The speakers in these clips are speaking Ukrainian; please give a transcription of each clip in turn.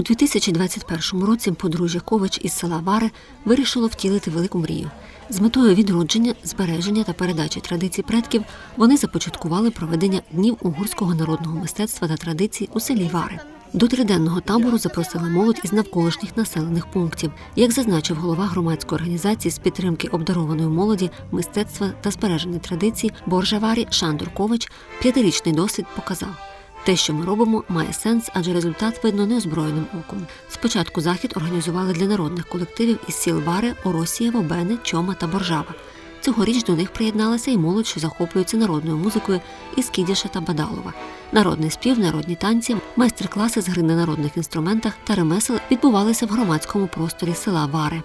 У 2021 році подружжя Ковач із села Вари вирішило втілити велику мрію. З метою відродження, збереження та передачі традицій предків вони започаткували проведення днів угорського народного мистецтва та традицій у селі Вари. До триденного табору запросили молодь із навколишніх населених пунктів. Як зазначив голова громадської організації з підтримки обдарованої молоді, мистецтва та збереження традицій Боржаварі Шандор Ковач, п'ятирічний досвід показав. Те, що ми робимо, має сенс, адже результат видно неозброєним оком. Спочатку захід організували для народних колективів із сіл Вари, Оросієво, Бени, Чома та Боржава. Цьогоріч до них приєдналася і молодь, що захоплюється народною музикою із Кідіша та Бадалова. Народний спів, народні танці, майстер-класи з гри на народних інструментах та ремесел відбувалися в громадському просторі села Вари.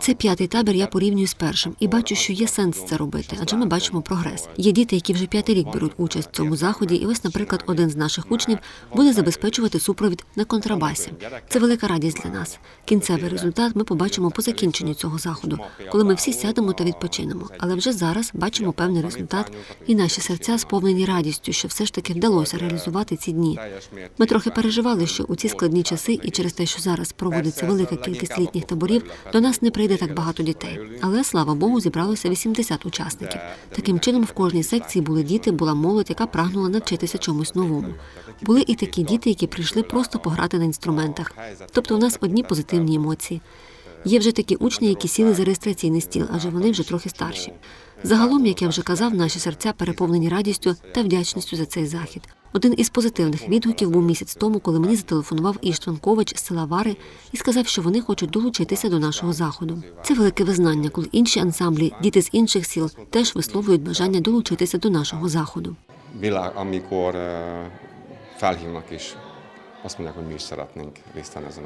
Це п'ятий табір. Я порівнюю з першим і бачу, що є сенс це робити, адже ми бачимо прогрес. Є діти, які вже п'ятий рік беруть участь в цьому заході. І ось, наприклад, один з наших учнів буде забезпечувати супровід на контрабасі. Це велика радість для нас. Кінцевий результат ми побачимо по закінченню цього заходу, коли ми всі сядемо та відпочинемо. Але вже зараз бачимо певний результат, і наші серця сповнені радістю, що все ж таки вдалося реалізувати ці дні. Ми трохи переживали, що у ці складні часи, і через те, що зараз проводиться велика кількість літніх таборів, до нас не прийде так багато дітей. Але слава Богу, зібралося 80 учасників. Таким чином, в кожній секції були діти, була молодь, яка прагнула навчитися чомусь новому. Були і такі діти, які прийшли просто пограти на інструментах. Тобто, у нас одні позитивні емоції. Є вже такі учні, які сіли за реєстраційний стіл, адже вони вже трохи старші. Загалом, як я вже казав, наші серця переповнені радістю та вдячністю за цей захід. Один із позитивних відгуків був місяць тому, коли мені зателефонував Іштван з села Вари і сказав, що вони хочуть долучитися до нашого заходу. Це велике визнання, коли інші ансамблі, діти з інших сіл теж висловлюють бажання долучитися до нашого заходу. Ö, felhívnak és azt mondják, hogy mi is szeretnénk részt venni ezen.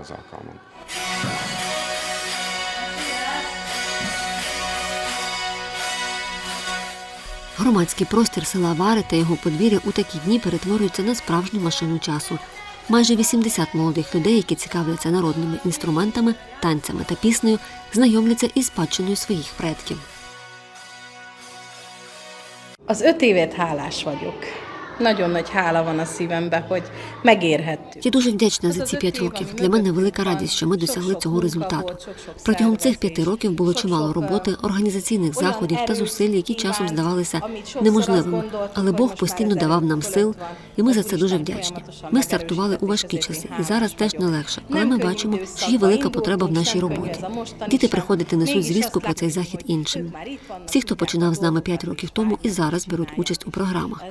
Громадський простір села Вари та його подвір'я у такі дні перетворюються на справжню машину часу. Майже 80 молодих людей, які цікавляться народними інструментами, танцями та піснею, знайомляться із спадщиною своїх предків. Az öt évet hálás vagyok. Nagyon nagy hála van a szívemben, hogy megérhettük. Я дуже вдячна за ці п'ять років. Для мене велика радість, що ми досягли цього результату. Протягом цих п'яти років було чимало роботи, організаційних заходів та зусиль, які часом здавалися неможливими. Але Бог постійно давав нам сил, і ми за це дуже вдячні. Ми стартували у важкі часи, і зараз теж не легше. Але ми бачимо, що є велика потреба в нашій роботі. Діти приходять і несуть звістку про цей захід іншим. Всі, хто починав з нами п'ять років тому, і зараз беруть участь у програмах.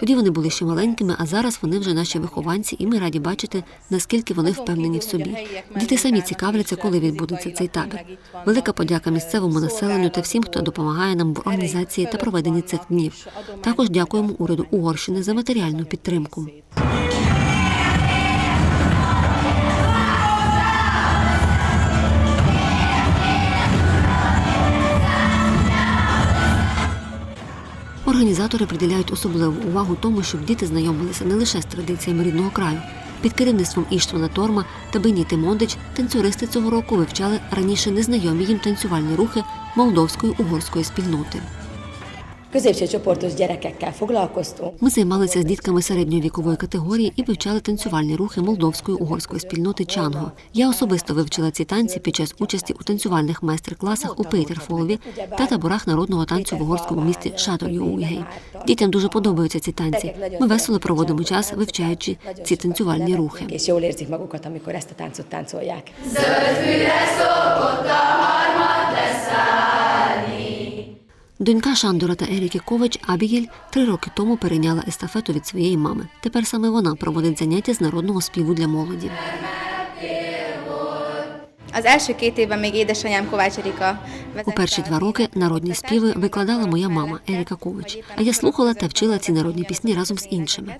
Тоді вони були ще маленькими, а зараз вони вже наші вихованці, і ми раді бачити, наскільки вони впевнені в собі. Діти самі цікавляться, коли відбудеться цей табір. Велика подяка місцевому населенню та всім, хто допомагає нам в організації та проведенні цих днів. Також дякуємо уряду Угорщини за матеріальну підтримку. Організатори приділяють особливу увагу тому, щоб діти знайомилися не лише з традиціями рідного краю. Під керівництвом Іштвана Торма та Беніти Мондич танцюристи цього року вивчали раніше незнайомі їм танцювальні рухи молдовської угорської спільноти. Középső csoportos gyerekekkel foglalkoztunk. Ми займалися з дітками середньої вікової категорії і вивчали танцювальні рухи молдовської угорської спільноти Чанго. Я особисто вивчила ці танці під час участі у танцювальних майстер-класах у Пейтерфолові та таборах народного танцю в угорському місті Шатор-Юуйгей. Дітям дуже подобаються ці танці. Ми весело проводимо час, вивчаючи ці танцювальні рухи. Magukat, amikor ezt a táncot táncolják. Донька Шандора та Еріки Ковач Абігіль три роки тому перейняла естафету від своєї мами. Тепер саме вона проводить заняття з народного співу для молоді. У перші два роки народні співи викладала моя мама Еріка Ковач, а я слухала та вчила ці народні пісні разом з іншими.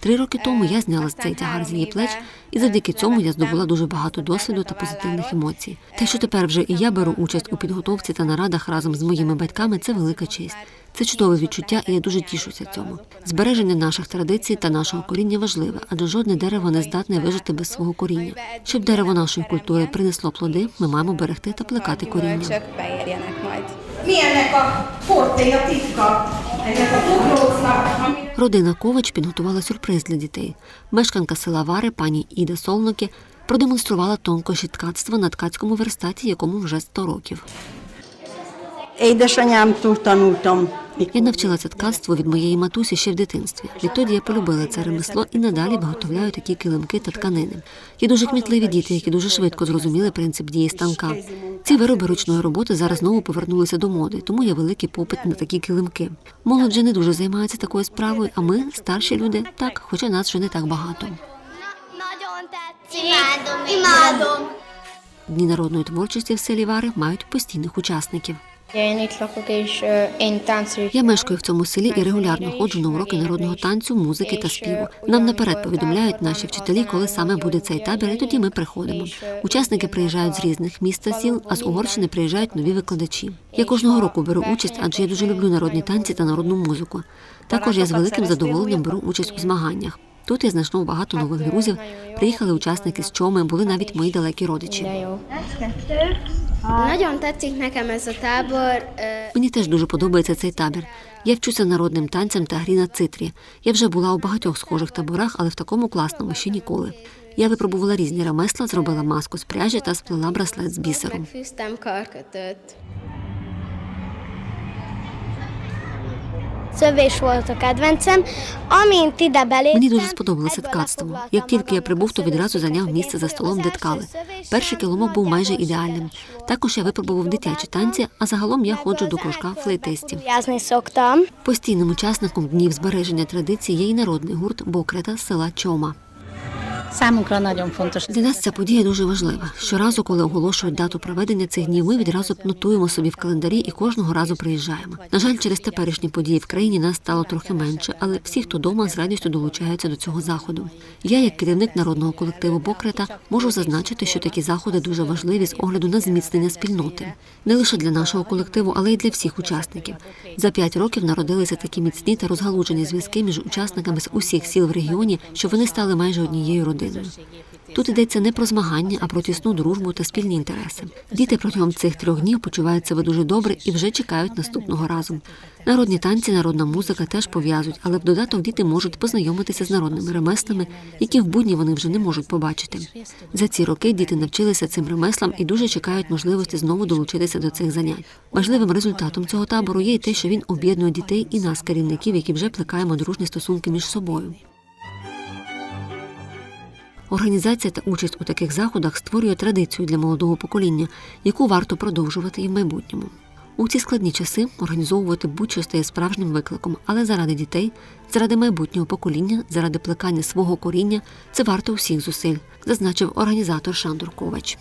Три роки тому я зняла цей тягар з її плеч, і завдяки цьому я здобула дуже багато досвіду та позитивних емоцій. Те, що тепер вже і я беру участь у підготовці та нарадах разом з моїми батьками, це велика честь. Це чудове відчуття, і я дуже тішуся цьому. Збереження наших традицій та нашого коріння важливе, адже жодне дерево не здатне вижити без свого коріння. Щоб дерево нашої культури принесло плоди, ми маємо берегти та плекати коріння. Gyümölcsök ennek a porté a titka ennek a fogrócnak, ami Родина Ковач підготувала сюрприз для дітей. Мешканка села Вари, пані Іда Солноки, продемонструвала тонкощі ткацтва на ткацькому верстаті, якому вже 100 років. Édesanyámtól tanultam, Я навчилася ткацтву від моєї матусі ще в дитинстві. Відтоді я полюбила це ремесло і надалі виготовляю такі килимки та тканини. Є дуже кмітливі діти, які дуже швидко зрозуміли принцип дії станка. Ці вироби ручної роботи зараз знову повернулися до моди, тому є великий попит на такі килимки. Молодь вже не дуже займається такою справою, а ми, старші люди, так, хоча нас вже не так багато. Дні народної творчості в селі Вари мають постійних учасників. Я мешкаю в цьому селі і регулярно ходжу на уроки народного танцю, музики та співу. Нам наперед повідомляють наші вчителі, коли саме буде цей табір, і тоді ми приходимо. Учасники приїжджають з різних міст та сіл, а з Угорщини приїжджають нові викладачі. Я кожного року беру участь, адже я дуже люблю народні танці та народну музику. Також я з великим задоволенням беру участь у змаганнях. Тут я знайшов багато нових друзів. Приїхали учасники з чоми, були навіть мої далекі родичі. Nagyon tetszik nekem ez a tábor. Мені теж дуже подобається цей табір. Я вчуся народним танцям та грі на цитрі. Я вже була у багатьох схожих таборах, але в такому класному ще ніколи. Я випробувала різні ремесла, зробила маску з пряжі та сплела браслет з бісером. Megfűztem вийшло таке beléptem, Мені дуже сподобалося ткацтво. Як тільки я прибув, то відразу зайняв місце за столом, де ткали. Перший килимок був майже ідеальним. Також я випробував дитячі танці, а загалом я ходжу до кружка флейтистів. Постійним учасником днів збереження традиції є і народний гурт Бокрета з села Чома. Для нас ця подія дуже важлива. Щоразу, коли оголошують дату проведення цих днів, ми відразу нотуємо собі в календарі і кожного разу приїжджаємо. На жаль, через теперішні події в країні нас стало трохи менше, але всі, хто дома, з радістю долучаються до цього заходу. Я, як керівник народного колективу Бокрета, можу зазначити, що такі заходи дуже важливі з огляду на зміцнення спільноти, не лише для нашого колективу, але й для всіх учасників. За п'ять років народилися такі міцні та розгалужені зв'язки між учасниками з усіх сіл в регіоні, що вони стали майже однією родиною. Тут йдеться не про змагання, а про тісну дружбу та спільні інтереси. Діти протягом цих трьох днів почувають себе дуже добре і вже чекають наступного разу. Народні танці, народна музика теж пов'язують, але в додаток діти можуть познайомитися з народними ремеслами, які в будні вони вже не можуть побачити. За ці роки діти навчилися цим ремеслам і дуже чекають можливості знову долучитися до цих занять. Важливим результатом цього табору є й те, що він об'єднує дітей і нас, керівників, які вже плекаємо дружні стосунки між собою. Організація та участь у таких заходах створює традицію для молодого покоління, яку варто продовжувати і в майбутньому. У ці складні часи організовувати будь-що стає справжнім викликом, але заради дітей, заради майбутнього покоління, заради плекання свого коріння це варто усіх зусиль, зазначив організатор Шандор Ковач.